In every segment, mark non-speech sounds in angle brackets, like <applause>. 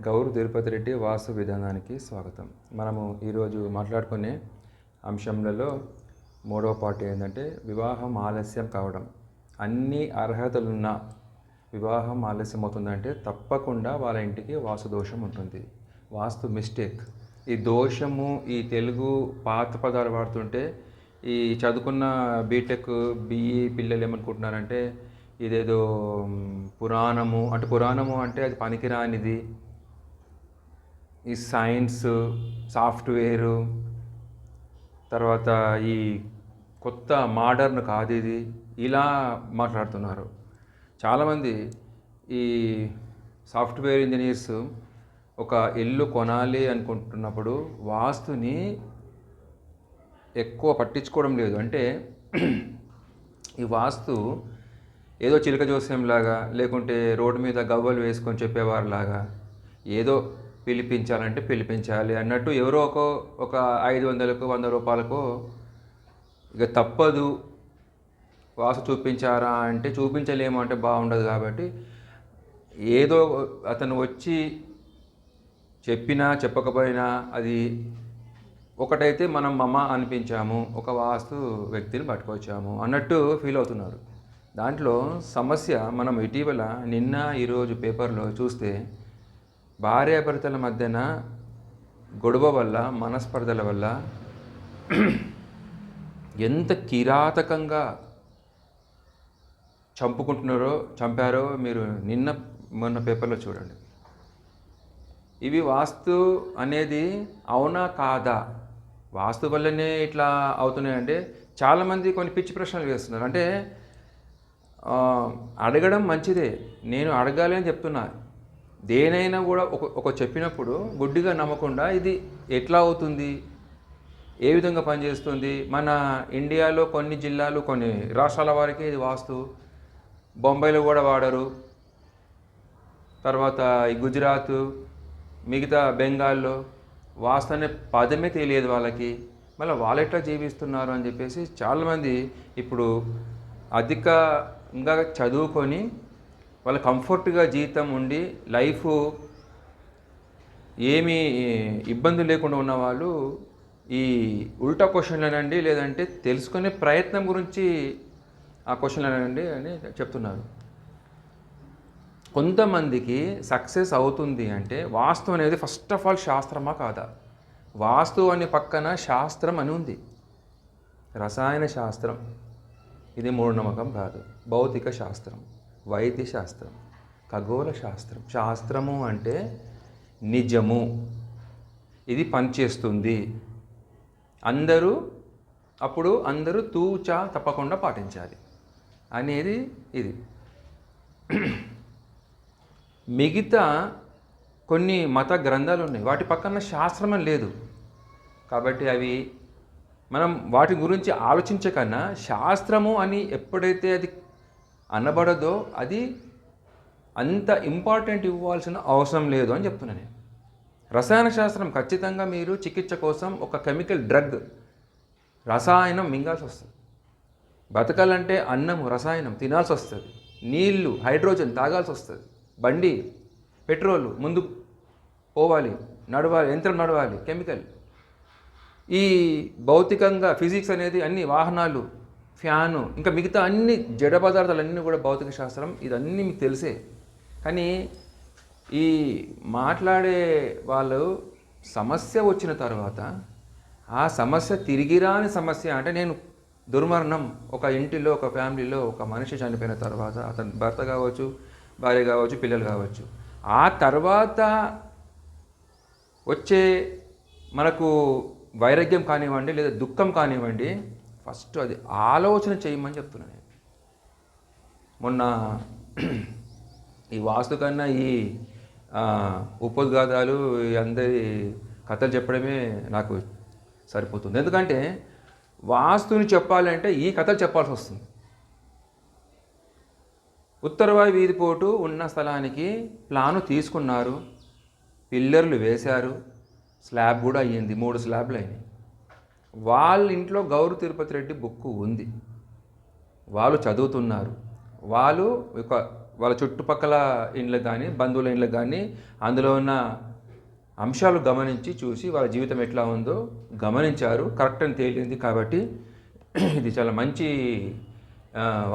గౌరు తిరుపతి రెడ్డి వాస్తు విధానానికి స్వాగతం. మనము ఈరోజు మాట్లాడుకునే అంశంలలో మూడవ పార్ట్ ఏంటంటే వివాహం ఆలస్యం కావడం. అన్ని అర్హతలున్న వివాహం ఆలస్యం అవుతుందంటే తప్పకుండా వాళ్ళ ఇంటికి వాస్తు దోషం ఉంటుంది. వాస్తు మిస్టేక్. ఈ దోషము ఈ తెలుగు పాత పదాలు వాడుతుంటే ఈ చదువుకున్న బీటెక్ బీఈ పిల్లలు ఏమనుకుంటున్నారంటే ఇదేదో పురాణము. అంటే పురాణము అంటే అది పనికిరానిది. ఈ సైన్స్ సాఫ్ట్వేరు తర్వాత ఈ కొత్త మోడర్న్ కాదు ఇది. ఇలా మాట్లాడుతున్నారు. చాలామంది ఈ సాఫ్ట్వేర్ ఇంజనీర్స్ ఒక ఇల్లు కొనాలి అనుకుంటున్నప్పుడు వాస్తుని ఎక్కువ పట్టించుకోవడం లేదు. అంటే ఈ వాస్తు ఏదో చిలక జోస్యంలాగా లేకుంటే రోడ్డు మీద గవ్వలు వేసుకొని చెప్పేవారిలాగా ఏదో పిలిపించాలంటే పిలిపించాలి అన్నట్టు ఎవరో ఒక ఒక ఐదు వందలకు వంద రూపాయలకు ఇక తప్పదు. వాస చూపించారా అంటే చూపించలేము అంటే బాగుండదు కాబట్టి ఏదో అతను వచ్చి చెప్పినా చెప్పకపోయినా అది ఒకటైతే మనం మమ అనిపించాము ఒక వాస్తు వ్యక్తిని పట్టుకొచ్చాము అన్నట్టు ఫీల్ అవుతున్నారు. దాంట్లో సమస్య మనం ఇటీవల నిన్న ఈరోజు పేపర్లో చూస్తే భార్యాభర్తల మధ్యన గొడవ వల్ల మనస్పర్ధల వల్ల ఎంత కిరాతకంగా చంపుకుంటున్నారో చంపారో మీరు నిన్న మొన్న పేపర్లో చూడండి. ఇవి వాస్తు అనేది అవునా కాదా? వాస్తు వల్లనే ఇట్లా అవుతున్నాయంటే చాలామంది కొన్ని పిచ్చి ప్రశ్నలు వేస్తున్నారు. అంటే అడగడం మంచిదే. నేను అడగాలి అని చెప్తున్నా. దేనైనా కూడా ఒక ఒక చెప్పినప్పుడు గుడ్డిగా నమ్మకుండా ఇది ఎట్లా అవుతుంది? ఏ విధంగా పనిచేస్తుంది? మన ఇండియాలో కొన్ని జిల్లాలు కొన్ని రాష్ట్రాల వారికి ఇది వాస్తు. బొంబాయిలో కూడా వాడరు. తర్వాత ఈ గుజరాత్ మిగతా బెంగాల్లో వాస్తు అనే పదమే తెలియదు వాళ్ళకి. మళ్ళీ వాళ్ళు ఎట్లా జీవిస్తున్నారు అని చెప్పేసి చాలామంది ఇప్పుడు అధికంగా చదువుకొని వాళ్ళ కంఫర్ట్గా జీవితం ఉండి లైఫ్ ఏమీ ఇబ్బంది లేకుండా ఉన్న వాళ్ళు ఈ ఉల్టా క్వశ్చన్లనండి లేదంటే తెలుసుకునే ప్రయత్నం గురించి ఆ క్వశ్చన్లనండి అని చెప్తున్నారు. కొంతమందికి సక్సెస్ అవుతుంది అంటే వాస్తు అనేది ఫస్ట్ ఆఫ్ ఆల్ శాస్త్రమా కాదా? వాస్తు అనే పక్కన శాస్త్రం అని ఉంది. రసాయన శాస్త్రం. ఇది మూఢనమ్మకం కాదు. భౌతిక శాస్త్రం. వైద్య శాస్త్రం ఖగోళ శాస్త్రం శాస్త్రము అంటే నిజము. ఇది పనిచేస్తుంది. అందరూ అప్పుడు అందరూ తూచా తప్పకుండా పాటించాలి. అనేది ఇది. మిగతా కొన్ని మత గ్రంథాలు ఉన్నాయి వాటి పక్కన శాస్త్రమే లేదు. కాబట్టి అవి మనం వాటి గురించి ఆలోచించకన్నా శాస్త్రము అని ఎప్పుడైతే అది అనబడదో అది అంత ఇంపార్టెంట్ ఇవ్వాల్సిన అవసరం లేదు అని చెప్తున్నా నేను. రసాయన శాస్త్రం ఖచ్చితంగా మీరు చికిత్స కోసం ఒక కెమికల్ డ్రగ్ రసాయనం మింగాల్సి వస్తుంది. బతకాలంటే అన్నము రసాయనం తినాల్సి వస్తుంది. నీళ్ళు హైడ్రోజన్ తాగాల్సి వస్తుంది. బండి పెట్రోల్ ముందు పోవాలి నడవాలి యంత్రం నడవాలి కెమికల్. ఈ భౌతికంగా ఫిజిక్స్ అనేది అన్ని వాహనాలు ఫ్యాను ఇంకా మిగతా అన్ని జడ పదార్థాలన్నీ కూడా భౌతిక శాస్త్రం ఇదన్నీ మీకు తెలిసే. కానీ ఈ మాట్లాడే వాళ్ళు సమస్య వచ్చిన తర్వాత ఆ సమస్య తిరిగిరాని సమస్య అంటే నేను దుర్మరణం ఒక ఇంటిలో ఒక ఫ్యామిలీలో ఒక మనిషి చనిపోయిన తర్వాత అతని భర్త కావచ్చు భార్య కావచ్చు పిల్లలు కావచ్చు. ఆ తర్వాత వచ్చే మనకు వైరాగ్యం కానివ్వండి లేదా దుఃఖం కానివ్వండి ఫస్ట్ అది ఆలోచన చేయమని చెప్తున్నాను నేను. మొన్న ఈ వాస్తు కన్నా ఈ ఆ, ఉపోద్ఘాతాలు అందరి కథలు చెప్పడమే నాకు సరిపోతుంది. ఎందుకంటే వాస్తుని చెప్పాలంటే ఈ కథలు చెప్పాల్సి వస్తుంది. ఉత్తరవాయు వీధి పోటు ఉన్న స్థలానికి ప్లాను తీసుకున్నారు. పిల్లర్లు వేశారు. స్లాబ్ కూడా అయ్యింది. మూడు స్లాబ్లు అయినాయి. వాళ్ళ ఇంట్లో గౌరు తిరుపతి రెడ్డి బుక్ ఉంది. వాళ్ళు చదువుతున్నారు. వాళ్ళు ఒక వాళ్ళ చుట్టుపక్కల ఇండ్లకు కానీ బంధువుల ఇండ్లకు కానీ అందులో ఉన్న అంశాలు గమనించి చూసి వాళ్ళ జీవితం ఎట్లా ఉందో గమనించారు. కరెక్ట్ అని తేలింది కాబట్టి <clears throat> ఇది చాలా మంచి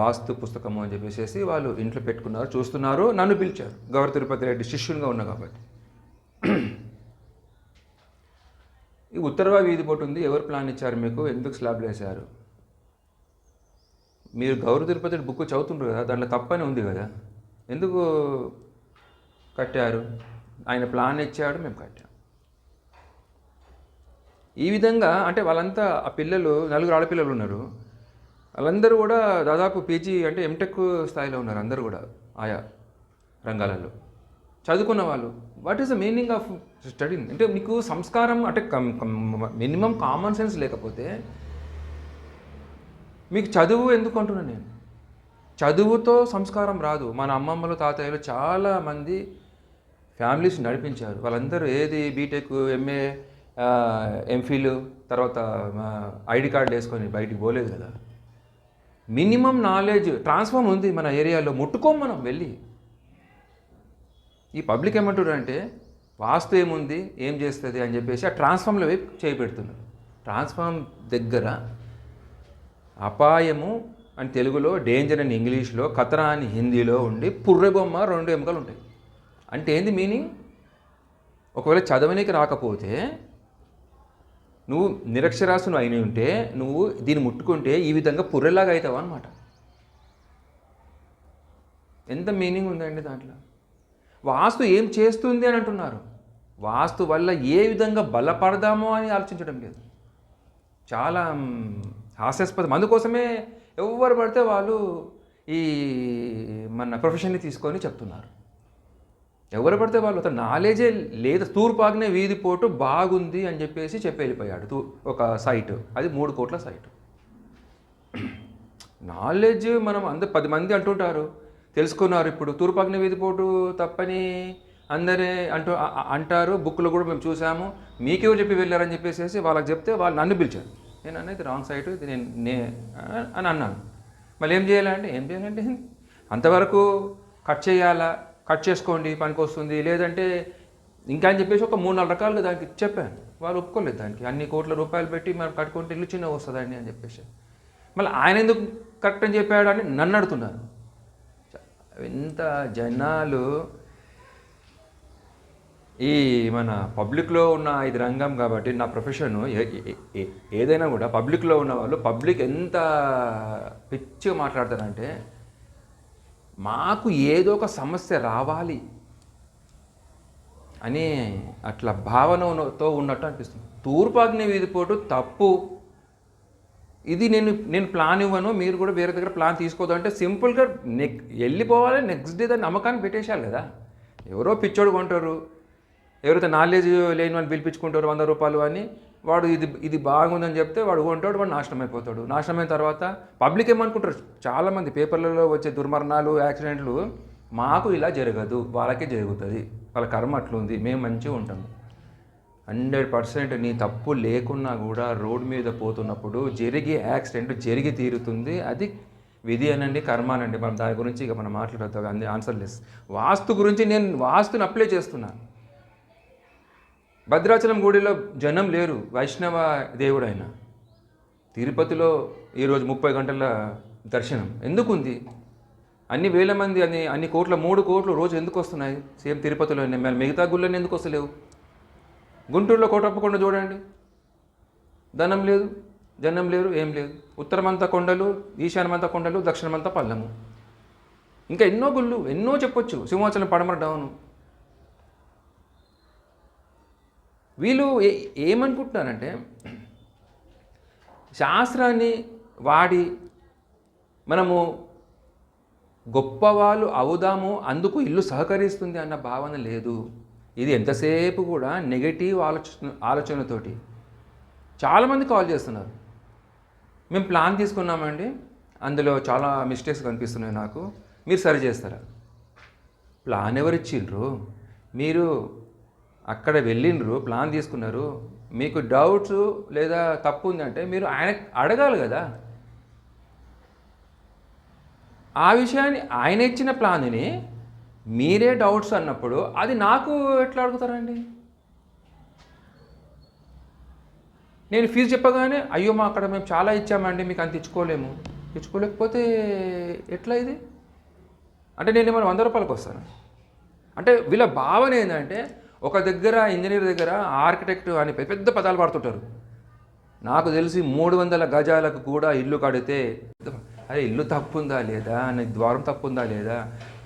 వాస్తు పుస్తకము అని చెప్పేసి వాళ్ళు ఇంట్లో పెట్టుకున్నారు చూస్తున్నారు నన్ను పిలిచారు. గౌర తిరుపతి రెడ్డి శిష్యునిగా ఉన్నా కాబట్టి. <clears throat> ఈ ఉత్తరవా వీధి పోటు ఉంది. ఎవరు ప్లాన్ ఇచ్చారు మీకు? ఎందుకు స్లాబ్లు వేశారు మీరు గౌరవ తిరుపతి బుక్ చదువుతుండ్రు కదా దాంట్లో తప్పని ఉంది కదా. ఎందుకు కట్టారు? ఆయన ప్లాన్ ఇచ్చాడు మేము కట్టాం. ఈ విధంగా అంటే వాళ్ళంతా ఆ పిల్లలు నలుగురు ఆడపిల్లలు ఉన్నారు. వాళ్ళందరూ కూడా దాదాపు పీజీ అంటే ఎంటెక్ స్థాయిలో ఉన్నారు అందరూ కూడా ఆయా రంగాలలో. చదువుకున్న వాళ్ళు what is the meaning of study అంటే మీకు సంస్కారం అంటే మినిమం కామన్ సెన్స్ లేకపోతే మీకు చదువు ఎందుకు అంటున్నాను నేను? చదువుతో సంస్కారం రాదు. మన అమ్మమ్మలు తాతయ్యలు చాలామంది ఫ్యామిలీస్ నడిపించారు. వాళ్ళందరూ ఏది బీటెక్ ఎంఏ ఎంఫిల్ తర్వాత ఐడి కార్డు వేసుకొని బయటికి పోలేదు కదా. మినిమం నాలెడ్జ్ ట్రాన్స్ఫార్మ్ ఉంది మన ఏరియాలో. ముట్టుకోం మనం వెళ్ళి. ఈ పబ్లిక్ ఏమంటారు అంటే వాస్తు ఏముంది? ఏం చేస్తుంది? అని చెప్పేసి ఆ ట్రాన్స్ఫార్మ్లో వైపు చేపెడుతున్నారు ట్రాన్స్ఫార్మ్ దగ్గర అపాయము అని తెలుగులో డేంజర్ అని ఇంగ్లీష్లో ఖతరా అని హిందీలో ఉండి పుర్రె బొమ్మ రెండు ఎముకలు ఉంటాయి. అంటే ఏంది మీనింగ్? ఒకవేళ చదవనీకి రాకపోతే నువ్వు నిరక్షరాస్యును అయిన ఉంటే నువ్వు దీన్ని ముట్టుకుంటే ఈ విధంగా పుర్రెలాగా అవుతావు అనమాట ఎంత మీనింగ్ ఉందండి దాంట్లో? వాస్తు ఏం చేస్తుంది అని అంటున్నారు. వాస్తు వల్ల ఏ విధంగా బలపడదామో అని ఆలోచించడం లేదు. చాలా హాస్యాస్పదం. అందుకోసమే ఎవరు పడితే వాళ్ళు ఈ మన ప్రొఫెషన్ని తీసుకొని చెప్తున్నారు. ఎవరు పడితే వాళ్ళు అతను నాలెడ్జే లేదు. తూర్పాగ్నే వీధి పోటు బాగుంది అని చెప్పేసి చెప్పి వెళ్ళిపోయాడు తూ ఒక సైట్. అది మూడు కోట్ల సైట్. నాలెడ్జ్ మనం అందరు పది మంది అంటుంటారు. తెలుసుకున్నారు ఇప్పుడు. తూర్పాగ్ని వీధిపోటు తప్పని అందరే అంటూ అంటారు. బుక్లో కూడా మేము చూసాము. మీకెవరు చెప్పి వెళ్ళారని చెప్పేసి వాళ్ళకి చెప్తే వాళ్ళు నన్ను పిలిచారు. నేను అనేది రాంగ్ సైట్ ఇది నేను నే అని అన్నాను. మళ్ళీ ఏం చేయాలంటే ఏం చేయాలంటే అంతవరకు కట్ చేయాలా? కట్ చేసుకోండి పనికి వస్తుంది. లేదంటే ఇంకా అని చెప్పేసి ఒక మూడు నాలుగు రకాలుగా దానికి చెప్పాను. వాళ్ళు ఒప్పుకోలేదు దానికి. అన్ని కోట్ల రూపాయలు పెట్టి మనం కట్టుకుంటే ఇల్లు చిన్న వస్తుందండి అని చెప్పేసి. మళ్ళీ ఆయన ఎందుకు కరెక్ట్ అని చెప్పాడు అని నన్ను అడుగుతున్నారు. ఎంత జనాలు ఈ మన పబ్లిక్లో ఉన్న ఇది రంగం కాబట్టి నా ప్రొఫెషన్ ఏదైనా కూడా పబ్లిక్లో ఉన్న వాళ్ళు పబ్లిక్ ఎంత పిచ్చిగా మాట్లాడతారంటే మాకు ఏదో ఒక సమస్య రావాలి అని అట్లా భావనతో ఉన్నట్టు అనిపిస్తుంది. తూర్పాగ్ని వీధిపోటు తప్పు. ఇది నేను నేను ప్లాన్ ఇవ్వను మీరు కూడా వేరే దగ్గర ప్లాన్ తీసుకోదు అంటే సింపుల్గా నెక్ వెళ్ళిపోవాలి నెక్స్ట్ డే దాన్ని నమ్మకాన్ని పెట్టేశారు కదా. ఎవరో పిచ్చోడు కొంటారు. ఎవరైతే నాలెడ్జ్ లేని వాళ్ళు పిలిపించుకుంటారు వంద రూపాయలు అని వాడు ఇది ఇది బాగుందని చెప్తే వాడు కొంటాడు వాడు నాశనం అయిపోతాడు నాశనం అయిన తర్వాత పబ్లిక్ ఏమనుకుంటారు? చాలామంది పేపర్లలో వచ్చే దుర్మరణాలు యాక్సిడెంట్లు మాకు ఇలా జరగదు వాళ్ళకే జరుగుతుంది. వాళ్ళ కర్మ అట్లుంది మేము మంచిగా ఉంటాము. హండ్రెడ్ పర్సెంట్ నీ తప్పు లేకున్నా కూడా రోడ్ మీద పోతున్నప్పుడు జరిగే యాక్సిడెంట్ జరిగి తీరుతుంది. అది విధి అనండి కర్మ అనండి. మనం దాని గురించి ఇక మనం మాట్లాడతాం. అంది ఆన్సర్ లెస్ వాస్తు గురించి నేను వాస్తుని అప్లై చేస్తున్నాను భద్రాచలం గుడిలో జనం లేరు. వైష్ణవ దేవుడు ఆయన తిరుపతిలో ఈరోజు ముప్పై గంటల దర్శనం. ఎందుకుంది? అన్ని వేల మంది అన్ని అన్ని కోట్ల మూడు కోట్లు రోజు ఎందుకు వస్తున్నాయి? సేమ్ తిరుపతిలో మిగతా గుళ్ళని ఎందుకు వస్తలేవు? గుంటూరులో కోటప్పకొండ చూడండి. ధనం లేదు జనం లేరు ఏం లేదు. ఉత్తరమంత కొండలు ఈశాన్యమంత కొండలు దక్షిణమంత పల్లము. ఇంకా ఎన్నో గుళ్ళు ఎన్నో చెప్పొచ్చు. సింహాచలం పడమర డౌను వీళ్ళు ఏ- ఏమనుకుంటున్నారంటే శాస్త్రాన్ని వాడి మనము గొప్పవాళ్ళు అవుదాము అందుకు ఇల్లు సహకరిస్తుంది అన్న భావన లేదు. ఇది ఎంతసేపు కూడా నెగటివ్ ఆలోచన ఆలోచనతోటి చాలామంది కాల్ చేస్తున్నారు. మేము ప్లాన్ తీసుకున్నామండి. అందులో చాలా మిస్టేక్స్ కనిపిస్తున్నాయి నాకు. మీరు సరి చేస్తారా? ప్లాన్ ఎవరు ఇచ్చిండ్రు మీరు అక్కడ వెళ్ళిండ్రు ప్లాన్ తీసుకున్నారు. మీకు డౌట్స్ లేదా తప్పు ఉందంటే మీరు ఆయన అడగాలి కదా. ఆ విషయాన్ని ఆయన ఇచ్చిన ప్లాన్ని మీరే డౌట్స్ అన్నప్పుడు అది నాకు ఎట్లా అడుగుతారండి? నేను ఫీజు చెప్పగానే అయ్యో మా అక్కడ మేము చాలా ఇచ్చామండి మీకు అంత ఇచ్చుకోలేము. ఇచ్చుకోలేకపోతే ఎట్లా ఇది? అంటే నేను ఏమైనా వంద రూపాయలకు వస్తాను? అంటే వీళ్ళ భావన ఏంటంటే ఒక దగ్గర ఇంజనీర్ దగ్గర ఆర్కిటెక్ట్ అని పెద్ద పెద్ద పదాలు వాడుతుంటారు నాకు తెలిసి మూడు వందల గజాలకు కూడా ఇల్లు కడితే అరే ఇల్లు తప్పుందా లేదా? నీ ద్వారం తప్పుందా లేదా?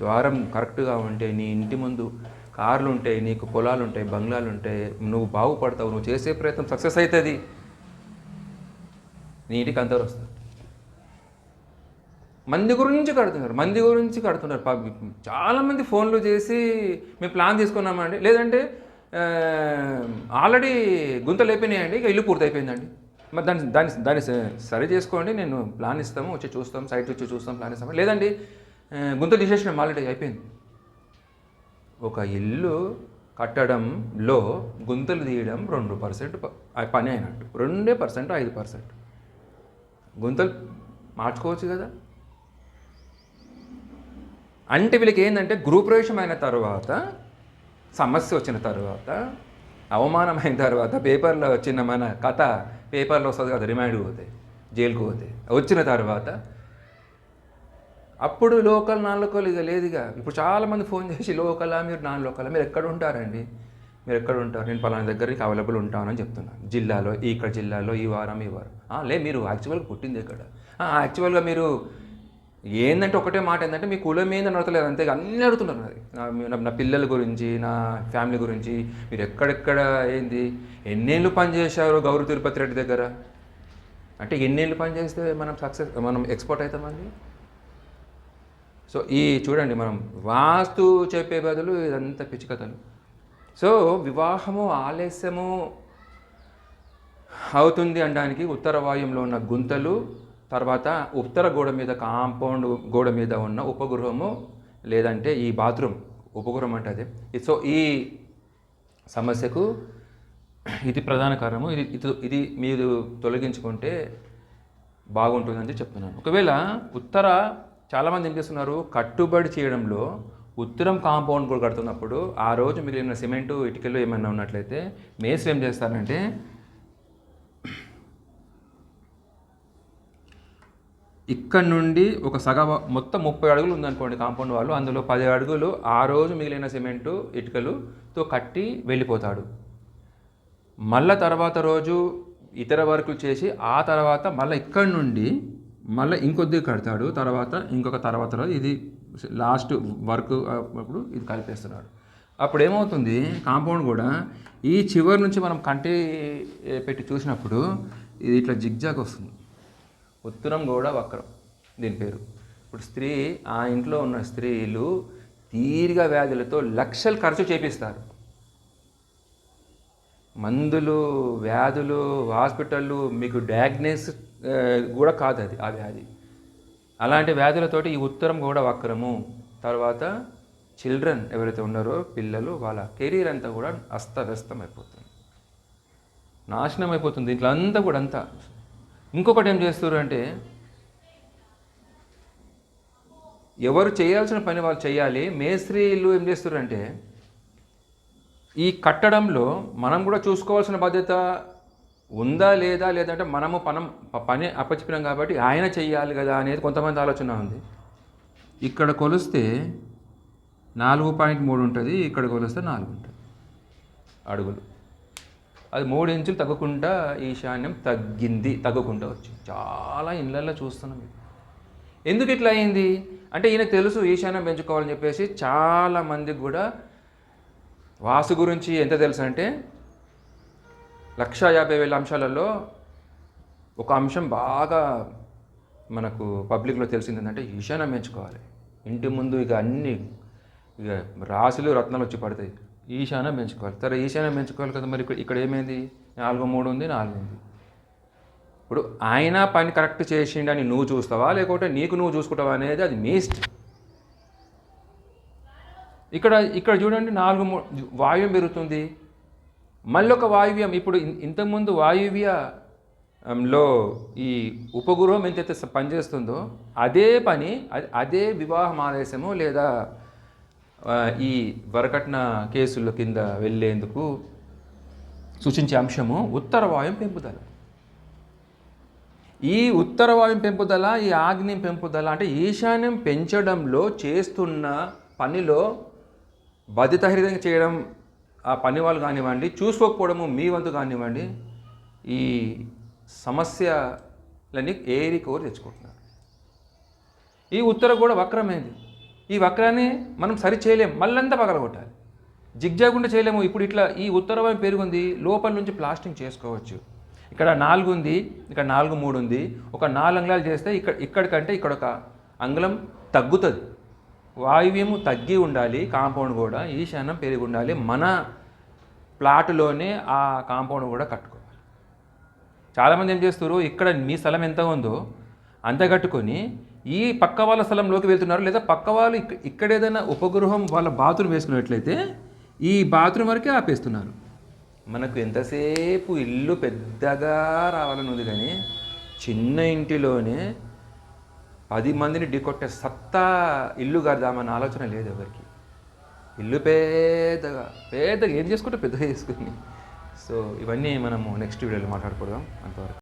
ద్వారం కరెక్ట్గా ఉంటే నీ ఇంటి ముందు కార్లు ఉంటాయి నీకు పొలాలు ఉంటాయి బంగ్లాలు ఉంటాయి నువ్వు బాగుపడతావు నువ్వు చేసే ప్రయత్నం సక్సెస్ అవుతుంది నీ ఇంటికి అందరు వస్తారు. మంది గురించి కడుతున్నారు మంది గురించి కడుతున్నారు. చాలామంది ఫోన్లు చేసి మేము ప్లాన్ తీసుకున్నామండి లేదంటే ఆల్రెడీ గుంతలు అయిపోయినాయండి ఇక ఇల్లు పూర్తి అయిపోయిందండి మరి దాన్ని దాన్ని దాన్ని సరి చేసుకోండి నేను ప్లాన్ ఇస్తాము వచ్చి చూస్తాం సైట్ వచ్చి చూస్తాం ప్లాన్ ఇస్తాము. లేదండి గుంత తీసేసిన ఆల్రెడీ అయిపోయింది. ఒక ఇల్లు కట్టడంలో గుంతలు తీయడం రెండు పర్సెంట్ పని అయినట్టు. రెండే పర్సెంట్ ఐదు పర్సెంట్. గుంతలు మార్చుకోవచ్చు కదా. అంటే వీళ్ళకి ఏంటంటే గృహప్రవేశం అయిన తర్వాత సమస్య వచ్చిన తర్వాత అవమానమైన తర్వాత పేపర్లో వచ్చిన మన కథ పేపర్లో వస్తుంది కదా రిమైండ్ పోతే జైలుకు పోతే. వచ్చిన తర్వాత అప్పుడు లోకల్ నాన్ లోకల్ ఇక లేదుగా. ఇప్పుడు చాలామంది ఫోన్ చేసి లోకలా మీరు నాన్ లోకలా మీరు ఎక్కడ ఉంటారండి? మీరు ఎక్కడ ఉంటారు? నేను పలానా దగ్గరికి అవైలబుల్ ఉంటానని చెప్తున్నాను జిల్లాలో ఇక్కడ జిల్లాలో ఈ వారం ఈ వారం. లే మీరు యాక్చువల్గా పుట్టింది ఎక్కడ? యాక్చువల్గా మీరు ఏంటంటే ఒకటే మాట ఏంటంటే మీ కులం ఏందని అడగలేదు అంతే అన్నీ అడుగుతున్నారు నాది నా పిల్లల గురించి నా ఫ్యామిలీ గురించి మీరు ఎక్కడెక్కడ ఏంది? ఎన్నేళ్ళు పనిచేశారు గౌరవ తిరుపతి రెడ్డి దగ్గర? అంటే ఎన్నేళ్ళు పని చేస్తే మనం సక్సెస్ మనం ఎక్స్పోర్ట్ అవుతామండి సో ఈ చూడండి మనం వాస్తు చెప్పే బదులు ఇదంతా పిచ్చి కథలు. సో వివాహము ఆలస్యము అవుతుంది అనడానికి ఉత్తర వాయుంలో ఉన్న గుంతలు తర్వాత ఉత్తర గోడ మీద కాంపౌండ్ గోడ మీద ఉన్న ఉపగృహము లేదంటే ఈ బాత్రూమ్ ఉపగృహం అంటే అదే సో ఈ సమస్యకు ఇది ప్రధాన కారణము. ఇది ఇది ఇది మీరు తొలగించుకుంటే బాగుంటుందని చెప్తున్నాను. ఒకవేళ ఉత్తర చాలామంది ఏం చేస్తున్నారు? కట్టుబడి చేయడంలో ఉత్తరం కాంపౌండ్ కూడా కడుతున్నప్పుడు ఆ రోజు మిగిలిన సిమెంటు ఇటుకలు ఏమైనా ఉన్నట్లయితే మేస్త్రి ఏం చేస్తారంటే ఇక్కడ నుండి ఒక సగ మొత్తం ముప్పై అడుగులు ఉందనుకోండి కాంపౌండ్ వాళ్ళు. అందులో పది అడుగులు ఆ రోజు మిగిలిన సిమెంటు ఇటుకలుతో కట్టి వెళ్ళిపోతాడు. మళ్ళా తర్వాత రోజు ఇతర వర్కులు చేసి ఆ తర్వాత మళ్ళీ ఇక్కడ నుండి మళ్ళీ ఇంకొద్ది కడతాడు. తర్వాత ఇంకొక తర్వాత రోజు ఇది లాస్ట్ వర్క్ అప్పుడు ఇది కలిపేస్తున్నాడు. అప్పుడు ఏమవుతుంది? కాంపౌండ్ కూడా ఈ చివరి నుంచి మనం కంటి పెట్టి చూసినప్పుడు ఇది ఇట్లా జిగ్జాగ్ వస్తుంది. ఉత్తరం కూడా వక్రం దీని పేరు. ఇప్పుడు స్త్రీ ఆ ఇంట్లో ఉన్న స్త్రీలు తీరిగా వ్యాధులతో లక్షలు ఖర్చు చేపిస్తారు. మందులు వ్యాధులు హాస్పిటళ్ళు మీకు డయాగ్నోస్ కూడా కాదు అది ఆ వ్యాధి. అలాంటి వ్యాధులతోటి ఈ ఉత్తరం కూడా వక్రము తర్వాత చిల్డ్రన్ ఎవరైతే ఉన్నారో పిల్లలు వాళ్ళ కెరీర్ అంతా కూడా అస్తవ్యస్తం అయిపోతుంది నాశనం అయిపోతుంది దీంట్లో అంతా కూడా అంతా. ఇంకొకటి ఏం చేస్తారు అంటే ఎవరు చేయాల్సిన పని వాళ్ళు చేయాలి. మేస్త్రీలు ఏం చేస్తారంటే ఈ కట్టడంలో మనం కూడా చూసుకోవాల్సిన బాధ్యత ఉందా లేదా లేదంటే మనము పనం పని అప్పచెప్పినాం కాబట్టి ఆయన చెయ్యాలి కదా అనేది కొంతమంది ఆలోచన ఉంది. ఇక్కడ కొలిస్తే నాలుగు పాయింట్ మూడు ఉంటుంది ఇక్కడ కొలిస్తే నాలుగు ఉంటుంది అడుగులు. అది మూడు ఇంచులు తగ్గకుండా ఈశాన్యం తగ్గింది తగ్గకుండా వచ్చింది. చాలా ఇళ్ళల్లో చూస్తున్నాం ఇది. ఎందుకు ఇట్లా అయింది? అంటే ఈయనకు తెలుసు ఈశాన్యం పెంచుకోవాలని చెప్పేసి చాలా మందికి కూడా వాసు గురించి ఎంత తెలుసు అంటే లక్ష యాభై వేల అంశాలలో ఒక అంశం బాగా మనకు పబ్లిక్లో తెలిసింది ఏంటంటే ఈశాన్యం పెంచుకోవాలి. ఇంటి ముందు ఇక అన్ని ఇక రాశులు రత్నాలు వచ్చి పడతాయి. ఈశాన్యం పెంచుకోవాలి. సరే ఈశాన్యం పెంచుకోవాలి కదా మరి ఇక్కడ ఇక్కడ ఏమైంది? నాలుగు మూడు ఉంది నాలుగు ఉంది. ఇప్పుడు ఆయన పని కరెక్ట్ చేసిండని నువ్వు చూస్తావా? లేకుంటే నీకు నువ్వు చూసుకుంటావా అనేది అది మీ ఇష్టం. ఇక్కడ ఇక్కడ చూడండి నాలుగు వాయువ్యం పెరుగుతుంది. మళ్ళీ ఒక వాయువ్యం ఇప్పుడు ఇంతకుముందు వాయువ్య లో ఈ ఉపగృహం ఎంతైతే పనిచేస్తుందో అదే పని అదే వివాహం ఆదేశము లేదా ఈ వరకట్న కేసుల కింద వెళ్ళేందుకు సూచించే అంశము ఉత్తర వాయుం పెంపుదల. ఈ ఉత్తర వాయుం పెంపుదల ఈ ఆగ్నేయం పెంపుదల అంటే ఈశాన్యం పెంచడంలో చేస్తున్న పనిలో బాధ్యతారహితంగా చేయడం ఆ పని వాళ్ళు కానివ్వండి చూసుకోకపోవడము మీ వంతు కానివ్వండి ఈ సమస్యలని ఏరి కోరి తెచ్చుకుంటున్నారు. ఈ ఉత్తర కూడా వక్రమైంది. ఈ వక్రాన్ని మనం సరి చేయలేం మళ్ళంతా పగలగొట్టాలి. జిగ్జాగుండా చేయలేము. ఇప్పుడు ఇట్లా ఈ ఉత్తర వైపు పెరుగుంది లోపల నుంచి ప్లాస్టింగ్ చేసుకోవచ్చు. ఇక్కడ నాలుగు ఉంది ఇక్కడ నాలుగు మూడు ఉంది ఒక నాలుగు అంగుళాలు చేస్తే ఇక్కడ ఇక్కడికంటే ఇక్కడ ఒక అంగుళం తగ్గుతుంది. వాయువ్యము తగ్గి ఉండాలి కాంపౌండ్ కూడా ఈశాన్యం పెరిగి ఉండాలి మన ప్లాట్లోనే ఆ కాంపౌండ్ కూడా కట్టుకోవాలి. చాలామంది ఏం చేస్తారు ఇక్కడ మీ స్థలం ఎంత ఉందో అంత కట్టుకొని ఈ పక్క వాళ్ళ స్థలంలోకి వెళ్తున్నారు లేదా పక్క వాళ్ళు ఇక్క ఇక్కడ ఏదైనా ఉపగృహం వాళ్ళ బాత్రూమ్ వేసుకున్నట్లయితే ఈ బాత్రూమ్ వరకే ఆపేస్తున్నారు. మనకు ఎంతసేపు ఇల్లు పెద్దగా రావాలని ఉంది కానీ చిన్న ఇంటిలోనే పది మందిని ఢీకొట్టే సత్తా ఇల్లు కడదామన్న ఆలోచన లేదు ఎవరికి. ఇల్లు పెద్దగా పెద్దగా ఏం చేసుకుంటే పెద్దగా చేసుకుని. సో ఇవన్నీ మనము నెక్స్ట్ వీడియోలో మాట్లాడుకోవడం అంతవరకు.